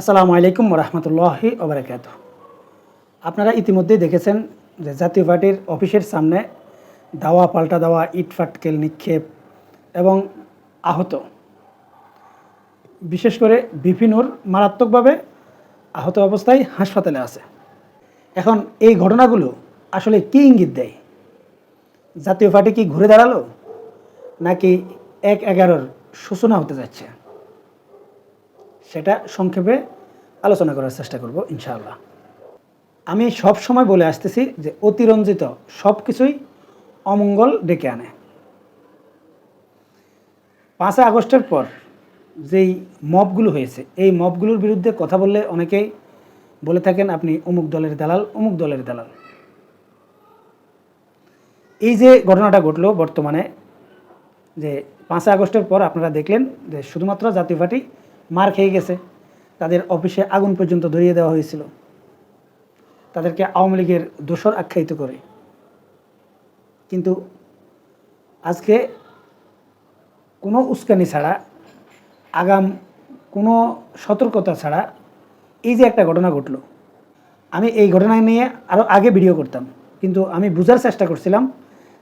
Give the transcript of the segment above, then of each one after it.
আসসালামু আলাইকুম রহমতুল্লাহি ওবরাকাত আপনারা ইতিমধ্যেই দেখেছেন যে জাতীয় পার্টির অফিসের সামনে দাওয়া, পাল্টা দেওয়া, ইট ফাটকেল নিক্ষেপ এবং আহত। বিশেষ করে বিপিনুর মারাত্মকভাবে আহত অবস্থায় হাসপাতালে আছে। এখন এই ঘটনাগুলো আসলে কী ইঙ্গিত দেয়? জাতীয় পার্টি কি ঘুরে দাঁড়াল নাকি এক এগারোর সূচনা হতে যাচ্ছে? সেটা সংক্ষেপে আলোচনা করার চেষ্টা করব, ইনশাআল্লাহ। আমি সব সময় বলে আসতেছি যে অতিরঞ্জিত সব কিছুই অমঙ্গল ডেকে আনে। পাঁচই আগস্টের পর যেই মবগুলো হয়েছে, এই মবগুলোর বিরুদ্ধে কথা বললে অনেকেই বলে থাকেন, আপনি অমুক দলের দালাল, অমুক দলের দালাল। এই যে ঘটনাটা ঘটলো বর্তমানে, যে পাঁচই আগস্টের পর আপনারা দেখলেন যে শুধুমাত্র জাতীয় পার্টি মার খেয়ে গেছে। তাদের অফিসে আগুন পর্যন্ত ধরিয়ে দেওয়া হয়েছিল। তাদেরকে আওয়ামী লীগের দোষর আখ্যায়িত করে। কিন্তু আজকে কোনো উস্কানি ছাড়া, আগাম কোনো সতর্কতা ছাড়া এই যে একটা ঘটনা ঘটলো। আমি এই ঘটনা নিয়ে আরও আগে ভিডিও করতাম। কিন্তু আমি বোঝার চেষ্টা করছিলাম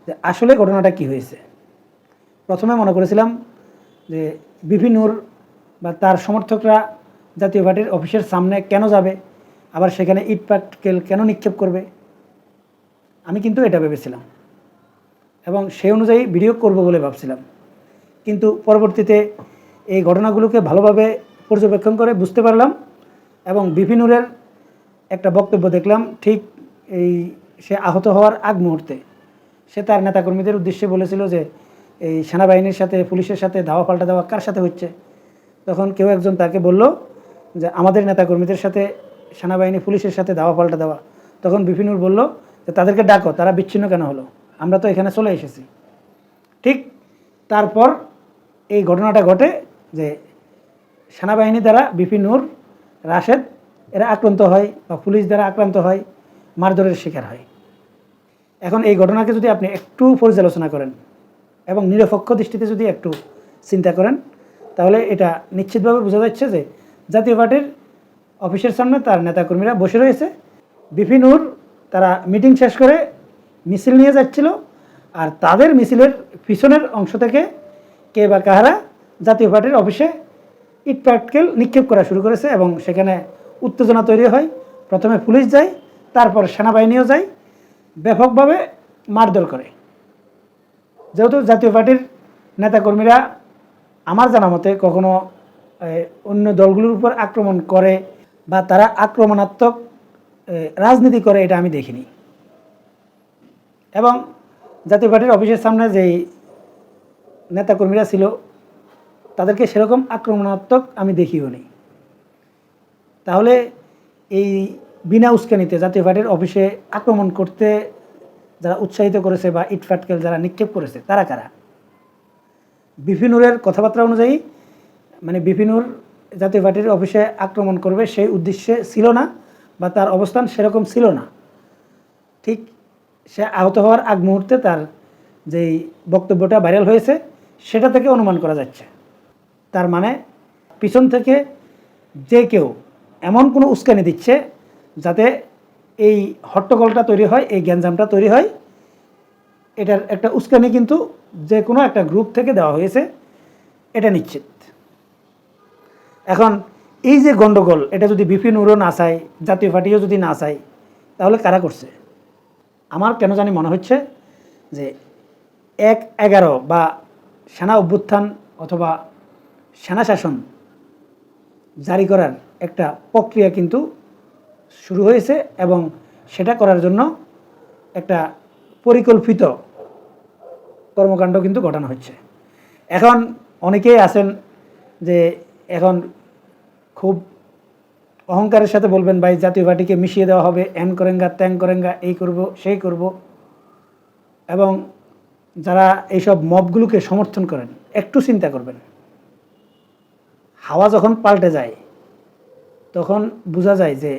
যে আসলে ঘটনাটা কি হয়েছে। প্রথমে মনে করেছিলাম যে বিভিন্নর বা তার সমর্থকরা জাতীয় পার্টির অফিসের সামনে কেন যাবে? আবার সেখানে ইট পাটকেল কেন নিক্ষেপ করবে? আমি কিন্তু এটা ভেবেছিলাম। এবং সেই অনুযায়ী ভিডিও করব বলে ভাবছিলাম। কিন্তু পরবর্তীতে এই ঘটনাগুলোকে ভালোভাবে পর্যবেক্ষণ করে বুঝতে পারলাম এবং বিভিন্নরের একটা বক্তব্য দেখলাম ঠিক এই সে আহত হওয়ার আগ মুহূর্তে। সে তার নেতাকর্মীদের উদ্দেশ্যে বলেছিল যে, এই সেনাবাহিনীর সাথে, পুলিশের সাথে ধাওয়া পাল্টা দেওয়া কার সাথে হচ্ছে? তখন কেউ একজন তাকে বলল যে, আমাদের নেতাকর্মীদের সাথে, সেনাবাহিনী, পুলিশের সাথে দাওয়া পাল্টা দেওয়া। তখন বিপিনুর বলল যে, তাদেরকে ডাকো, তারা বিচ্ছিন্ন কেন হলো? আমরা তো এখানে চলে এসেছি। ঠিক তারপর এই ঘটনাটা ঘটে যে, সেনাবাহিনী দ্বারা বিপিনুর, রাশেদ, এরা আক্রান্ত হয় বা পুলিশ দ্বারা আক্রান্ত হয়, মারধরের শিকার হয়। এখন এই ঘটনাকে যদি আপনি একটু পর্যালোচনা করেন এবং নিরপেক্ষ দৃষ্টিতে যদি একটু চিন্তা করেন তাহলে এটা নিশ্চিতভাবে বোঝা যাচ্ছে যে জাতীয় পার্টির অফিসের সামনে তার নেতাকর্মীরা বসে রয়েছে। বিপিনুর তারা মিটিং শেষ করে মিছিল নিয়ে যাচ্ছিল আর তাদের মিছিলের পিছনের অংশ থেকে কে বা কাহারা জাতীয় পার্টির অফিসে ইট পাটকেল নিক্ষেপ করা শুরু করেছে এবং সেখানে উত্তেজনা তৈরি হয়। প্রথমে পুলিশ যায়, তারপর সেনাবাহিনীও যায়, ব্যাপকভাবে মারধর করে। যেহেতু জাতীয় পার্টির নেতাকর্মীরা আমার জানা মতে কখনো অন্য দলগুলোর উপর আক্রমণ করে বা তারা আক্রমণাত্মক রাজনীতি করে এটা আমি দেখিনি। এবং জাতীয় পার্টির অফিসের সামনে যেই নেতাকর্মীরা ছিল, তাদেরকে সেরকম আক্রমণাত্মক আমি দেখিও নি। তাহলে এই বিনা উস্কানিতে জাতীয় পার্টির অফিসে আক্রমণ করতে যারা উৎসাহিত করেছে বা ইটফাটকেল যারা নিক্ষেপ করেছে, তারা কারা? বিপিনুরের কথাবার্তা অনুযায়ী মানে বিপিনুর জাতীয় পার্টির অফিসে আক্রমণ করবে সেই উদ্দেশ্যে ছিল না বা তার অবস্থান সেরকম ছিল না। ঠিক সে আহত হওয়ার আগ মুহূর্তে তার যেই বক্তব্যটা ভাইরাল হয়েছে, সেটা থেকে অনুমান করা যাচ্ছে। তার মানে পিছন থেকে যে কেউ এমন কোনো উস্কানি দিচ্ছে যাতে এই হট্টগোলটা তৈরি হয়, এই গ্যাঞ্জামটা তৈরি হয় এটার একটা উস্কানি কিন্তু যে কোনো একটা গ্রুপ থেকে দেওয়া হয়েছে, এটা নিশ্চিত। এখন এই যে গণ্ডগোল এটা যদি বিপিন উড়ো না চায়, জাতীয় পার্টিও যদি না চায়, তাহলে কারা করছে? আমার কেন জানি মনে হচ্ছে যে এক এগারো বা সেনা অভ্যুত্থান অথবা সেনা শাসন জারি করার একটা প্রক্রিয়া কিন্তু শুরু হয়েছে এবং সেটা করার জন্য একটা পরিকল্পিত কর্মকাণ্ড কিন্তু ঘটানো হচ্ছে। এখন অনেকেই আছেন যে এখন খুব অহংকারের সাথে বলবেন, ভাই, জাতীয় পার্টিকে মিশিয়ে দেওয়া হবে, এন করেঙ্গা ত্যাং করেঙ্গা, এই করব, সেই করব। এবং যারা এইসব মবগুলোকে সমর্থন করেন, একটু চিন্তা করবেন। হাওয়া যখন পাল্টে যায়, তখন বোঝা যায় যে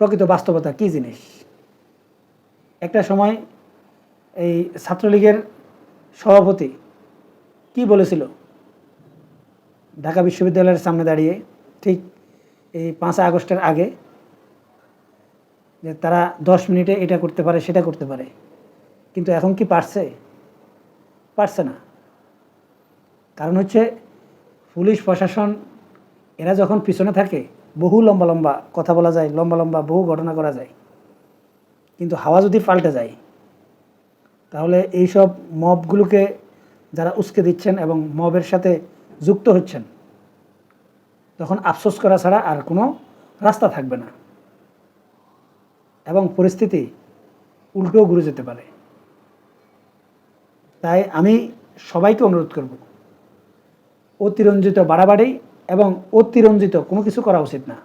প্রকৃত বাস্তবতা কী জিনিস। একটা সময় এই ছাত্রলীগের সভাপতি, কি বলেছিল? ঢাকা বিশ্ববিদ্যালয়ের সামনে দাঁড়িয়ে ঠিক এই পাঁচই আগস্টের আগে যে তারা দশ মিনিটে এটা করতে পারে, সেটা করতে পারে। কিন্তু এখন কি পারছে? পারছে না। কারণ হচ্ছে পুলিশ, প্রশাসন, এরা যখন পিছনে থাকে, বহু লম্বা লম্বা কথা বলা যায়, লম্বা লম্বা বহু ঘটনা করা যায়। কিন্তু হাওয়া যদি পাল্টে যায় তাহলে এইসব মবগুলোকে যারা উস্কে দিচ্ছেন এবং মবের সাথে যুক্ত হচ্ছেন, তখন আফসোস করা ছাড়া আর কোনো রাস্তা থাকবে না। এবং পরিস্থিতি উল্টো ঘুরে যেতে পারে। তাই আমি সবাইকে অনুরোধ করব, অতিরঞ্জিত বাড়াবাড়ি এবং অতিরঞ্জিত কোনো কিছু করা উচিত না।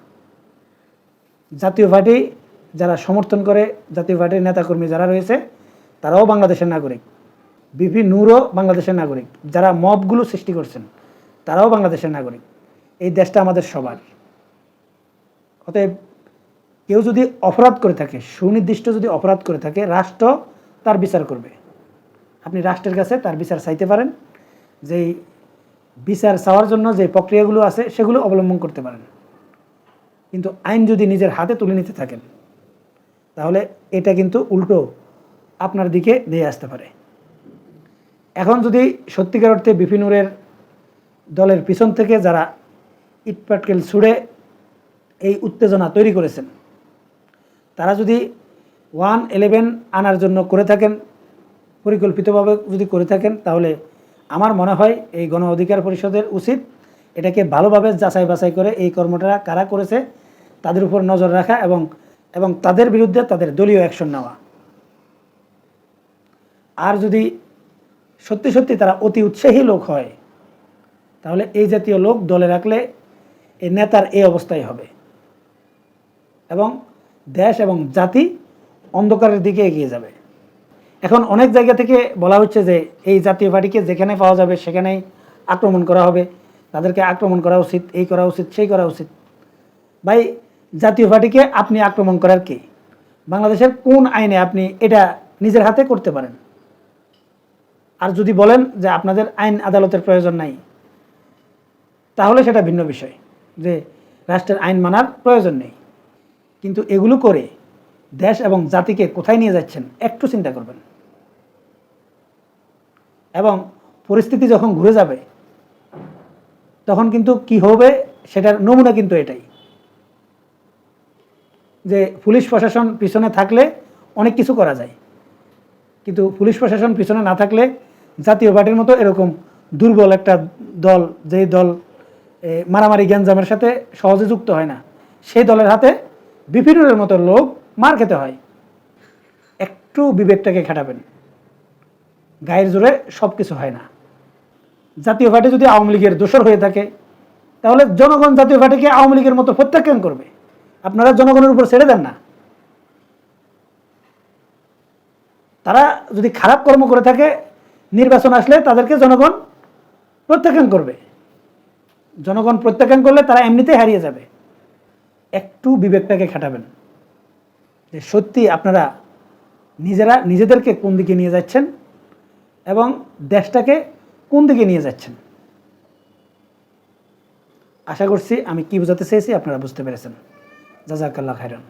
জাতীয় পার্টি যারা সমর্থন করে জাতীয় পার্টির নেতাকর্মী যারা রয়েছে তারাও বাংলাদেশের নাগরিক। বিপি নূরও বাংলাদেশের নাগরিক। যারা মবগুলো সৃষ্টি করছেন, তারাও বাংলাদেশের নাগরিক। এই দেশটা আমাদের সবার। অতএব কেউ যদি অপরাধ করে থাকে, সুনির্দিষ্ট যদি অপরাধ করে থাকে, রাষ্ট্র তার বিচার করবে। আপনি রাষ্ট্রের কাছে তার বিচার চাইতে পারেন, যেই বিচার চাওয়ার জন্য যে প্রক্রিয়াগুলো আছে, সেগুলো অবলম্বন করতে পারেন। কিন্তু আইন যদি নিজের হাতে তুলে নিতে থাকেন, তাহলে এটা কিন্তু উল্টো আপনার দিকে নিয়ে আসতে পারে। এখন যদি সত্যিকার অর্থে বিপিনুরের দলের পিছন থেকে যারা ইটপাটকেল ছুড়ে এই উত্তেজনা তৈরি করেছেন, তারা যদি ওয়ান ইলেভেন আনার জন্য করে থাকেন, পরিকল্পিতভাবে যদি করে থাকেন, তাহলে আমার মনে হয় এই গণ অধিকার পরিষদের উচিত এটাকে ভালোভাবে যাচাই বাছাই করে এই কর্মটা কারা করেছে, তাদের উপর নজর রাখা এবং এবং তাদের বিরুদ্ধে তাদের দলীয় অ্যাকশন নেওয়া। আর যদি সত্যি সত্যি তারা অতি উৎসাহী লোক হয়, তাহলে এই জাতীয় লোক দলে রাখলে এই নেতার এই অবস্থাই হবে। এবং দেশ এবং জাতি অন্ধকারের দিকে এগিয়ে যাবে। এখন অনেক জায়গা থেকে বলা হচ্ছে যে এই জাতীয় পার্টিকে যেখানে পাওয়া যাবে সেখানেই আক্রমণ করা হবে। তাদেরকে আক্রমণ করা উচিত, এই করা উচিত, সেই করা উচিত। ভাই, জাতীয় পার্টিকে আপনি আক্রমণ করার কি? বাংলাদেশের কোন আইনে আপনি এটা নিজের হাতে করতে পারেন? আর যদি বলেন যে আপনাদের আইন আদালতের প্রয়োজন নাই, তাহলে সেটা ভিন্ন বিষয় যে রাষ্ট্রের আইন মানার প্রয়োজন নেই। কিন্তু এগুলো করে দেশ এবং জাতিকে কোথায় নিয়ে যাচ্ছেন একটু চিন্তা করবেন। এবং পরিস্থিতি যখন ঘুরে যাবে, তখন কিন্তু কি হবে সেটার নমুনা কিন্তু এটাই। যে পুলিশ প্রশাসন পিছনে থাকলে অনেক কিছু করা যায়, কিন্তু পুলিশ প্রশাসন পিছনে না থাকলে জাতীয় পার্টির মতো এরকম দুর্বল একটা দল, যেই দল মারামারি গ্যাঞ্জামের সাথে সহজে যুক্ত হয় না। সেই দলের হাতে বিপিনের মতো লোক মার খেতে হয়। একটু বিবেকটাকে খাটাবেন। গায়ের জোরে সব কিছু হয় না। জাতীয় পার্টি যদি আওয়ামী লীগের দোষর হয়ে থাকে, তাহলে জনগণ জাতীয় পার্টিকে আওয়ামী লীগের মতো প্রত্যাখ্যান করবে। আপনারা জনগণের উপর ছেড়ে দেন না। তারা যদি খারাপ কর্ম করে থাকে নির্বাচন আসলে তাদেরকে জনগণ প্রত্যাখ্যান করবে। জনগণ প্রত্যাখ্যান করলে তারা এমনিতেই হারিয়ে যাবে। একটু বিবেকটাকে খাটাবেন। যে সত্যি আপনারা নিজেরা, নিজেদেরকে কোন দিকে নিয়ে যাচ্ছেন এবং দেশটাকে কোন দিকে নিয়ে যাচ্ছেন? আশা করছি আমি কি বোঝাতে চেয়েছি আপনারা বুঝতে পেরেছেন। জাজাকাল্লাহ খাইরান